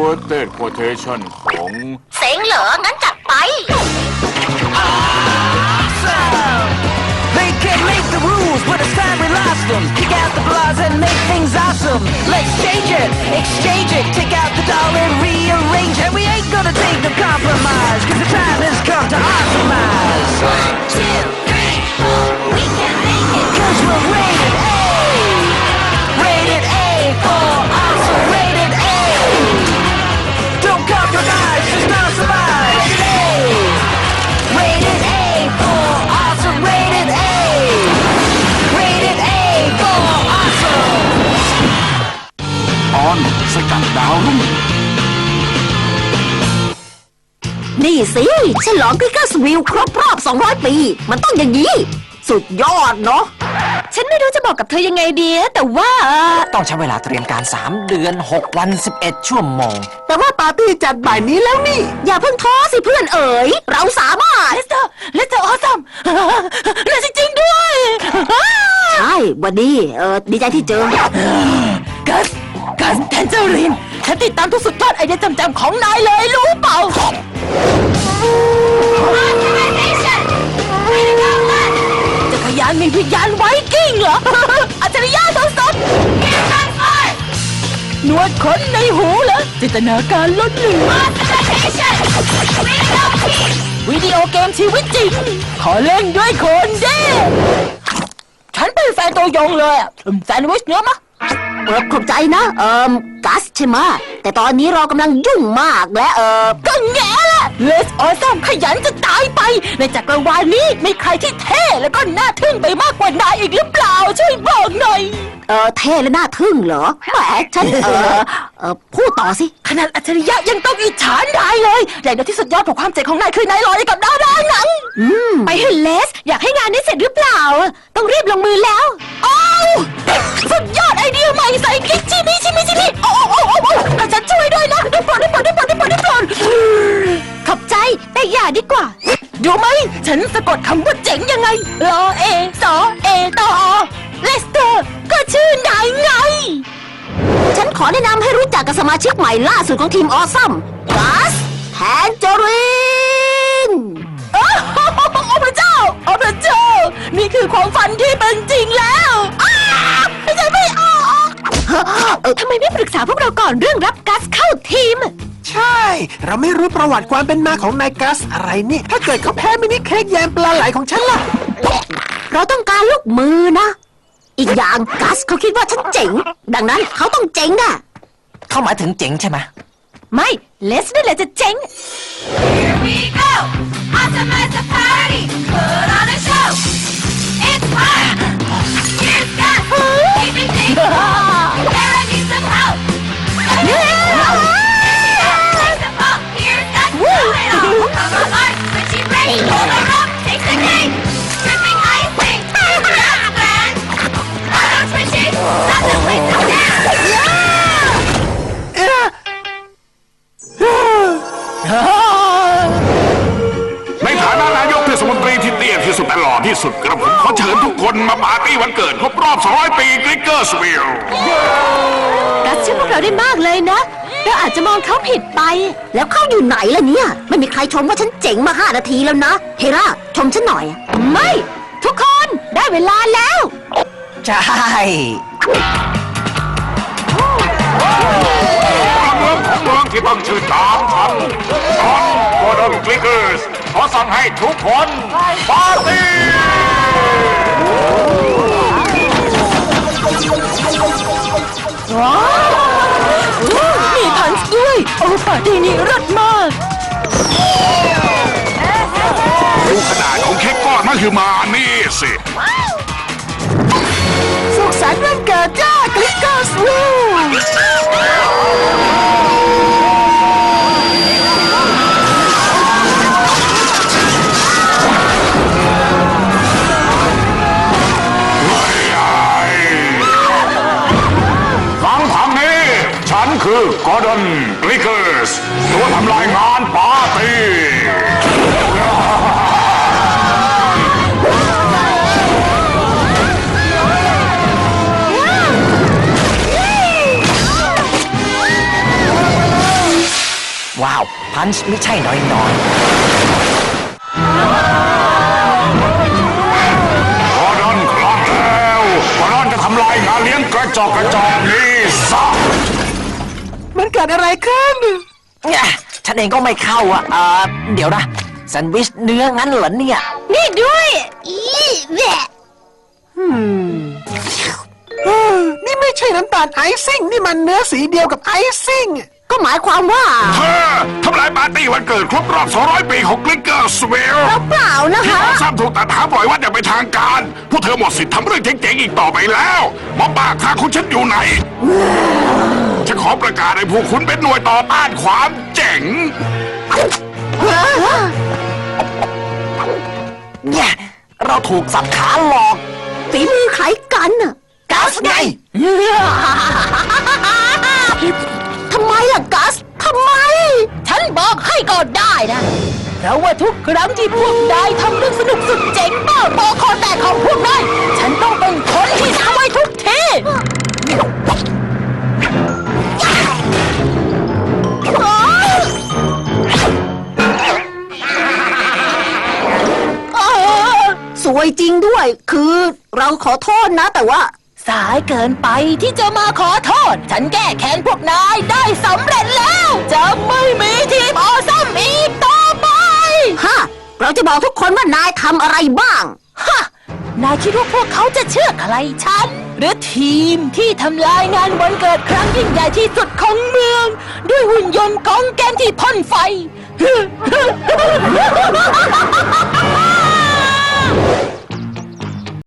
inverted quotation ของ เซ็งเหรอ งั้นจัดไป They can make the rules, but it's time we lost them. Kick out the flaws and make things awesome. Let's change it, exchange it, take out the doll and rearrange it. We ain't gonna take no compromise, cause the time has come to awesomize. two, three, four, we can make it. Cause we're rated สกัดดาวรุ่งนี่สิฉลองคริกเกอร์สวิลครบรอบ 200 ปี มันต้องอย่างนี้ สุดยอดเนาะ ฉันไม่รู้จะบอกกับเธอยังไงดี แต่ว่าต้องใช้เวลาเตรียมการ 3 เดือน 6 วัน 11 ชั่วโมง แต่ว่าปาร์ตี้จัดบ่ายนี้แล้วนี่ อย่าเพิ่งท้อสิเพื่อนเอ๋ย เราสามารถ เลสเตอร์เลสเตอร์ออซัมน่าจริงๆด้วย ใช่วันนี้เออดีใจที่เจอ กัสกัสแท นเจอริน ฉันติดตามทุกสุดยอดไอเดียจำๆของนายเลยรู้เปล่าจักรยานมีวิญญาณไวกิ้งเหรอ อัจฉริยะสุดๆหนวดขนในหูเหรอ จินตนาการล้นเหลือวิดีโอเกมชีวิตจริง ขอเล่นด้วยคนเด้ฉันเป็นแฟนตัวยงเลยอะแซนด์วิชเนื้อมะ เออขอบใจนะ เอิมกัสใช่ไหมะแต่ตอนนี้เรากำลังยุ่งมากและเออก็แง่ละเลสออซัมขยันจะตายไป ในจักรวาลนี้มีใครที่เท่แล้วก็น่าทึ่งไปมากกว่านายอีกหรือเปล่า ช่วยบอกหน่อย เออเท่และน่าทึ่งเหรอแหมฉันเออเออพูดต่อสิ ขนาดอัจฉริยะยังต้องอิจฉานายเลยอย่างเดียวที่สุดยอดของความเจ๋งของนายคือนายลอยกับดาวดาวหนังไปเถอะเลส อยากให้งานนี้เสร็จหรือเปล่า ต้องรีบลงมือแล้วอ้าว ดีกว่า ดูไหม ฉันสะกดคำว่าเจ๋งยังไงรอเอสอเอตอเลสเตอร์ ก็ชื่อนายไง ฉันขอแนะนำให้รู้จักกับสมาชิกใหม่ล่าสุดของทีมออซัมกัสแทนจอรินโอ้พระเจ้า โอ้พระเจ้า นี่คือความฝันที่เป็นจริงแล้วอ้าใจไม่ออกทำไมไม่ปรึกษาพวกเราก่อนเรื่องรับกัสเข้าทีม ใช่ เราไม่รู้ประวัติความเป็นมาของนายกัสอะไรนี่ ถ้าเกิดเขาแพ้มินิเค้กแยมปลาไหลของฉันล่ะ เราต้องการลูกมือนะ อีกอย่างกัสเขาคิดว่าฉันเจ๋ง ดังนั้นเขาต้องเจ๋งอะเข้ามาถึงเจ๋งใช่ไหมไม่เลสนี่แหละจะเจ๋ง Here we go! Optimize the party! Put on a show! It's fun! Here's Gus! Keeping สุดกระผมขอเชิญทุกคนมาปาร์ตี้วันเกิดครบรอบ 200 ปีกริกเกอร์สวิลกัสช่วยพวกเราได้มากเลยนะ เราอาจจะมองเขาผิดไป แล้วเขาอยู่ไหนล่ะเนี่ย ไม่มีใครชมว่าฉันเจ๋งมาห้านาทีแล้วนะ เฮราชมฉันหน่อย ไม่ ทุกคนได้เวลาแล้ว ใช่เมืองของเมืองที่ต้องชื่อตามฉันจอห์นโกลดนกริกเกอร์สขอสั่งให้ทุกคนปาร์ตี้ มีทันส์ด้วย โอ้ปาร์ตี้นี้รสมาก ดูขนาดของเค้กก้อนมันคือมานี่สิ สุขสันต์วันเกิดจ้ากลิกเกอร์สวิล คือกอร์ดอนกริกเกอร์สตัวทำลายงานปาร์ตี้ว้าว พันช์ไม่ใช่น้อยกอร์ดอนคลอดแล้วกอร์ดอนจะทำลายงานเลี้ยงกระจอกกระจอกนี้ซะมันเกิดอะไรขึ้นๆเนี่ยฉันเองก็ไม่เข้าอะเออเดี๋ยวนะแซนด์วิชเนื้องั้นเหรอเนี่ย นี่ด้วย อีแหวะเออนี่ไม่ใช่น้ำตาลไอซิ่งนี่มันเนื้อสีเดียวกับไอซิ่ง ก็หมายความว่า เธอทำลายปาร์ตี้วันเกิดครบรอบ 200 ปีของกลิกเกอร์สเวล เปล่านะคะ ซ้ำถูกตัดหาปล่อยวัดอย่างเป็นทางการ พวกเธอหมดสิทธิ์ทำเรื่องเจ๋งๆอีกต่อไปแล้วหมอปากทางคุณฉันอยู่ไหน ฉันขอประกาศให้พวกคุณเป็นหน่วยต่อต้านความเจ๋ง เนี่ยเราถูกสับขาหลอกฝีมือใครกันน่ะกัสไง ทำไมล่ะกัส ทำไม ฉันบอกให้ก็ได้นะ เพราะว่าทุกครั้งที่พวกนายทำเรื่องสนุกสุดเจ๋งบ้าบอคอแตกของพวกนายฉันต้องเป็นคนที่ทำไว้ทุกทีสวยจริงด้วย คือเราขอโทษนะแต่ว่า สายเกินไปที่จะมาขอโทษ ฉันแก้แค้นพวกนายได้สำเร็จแล้ว จะไม่มี เราจะบอกทุกคนว่านายทำอะไรบ้าง ฮะ นายคิดว่าพวกเขาจะเชื่อใครฉัน หรือทีมที่ทำลายงานวันเกิดครั้งยิ่งใหญ่ที่สุดของเมือง ด้วยหุ่นยนต์กองแกนที่พ่นไฟ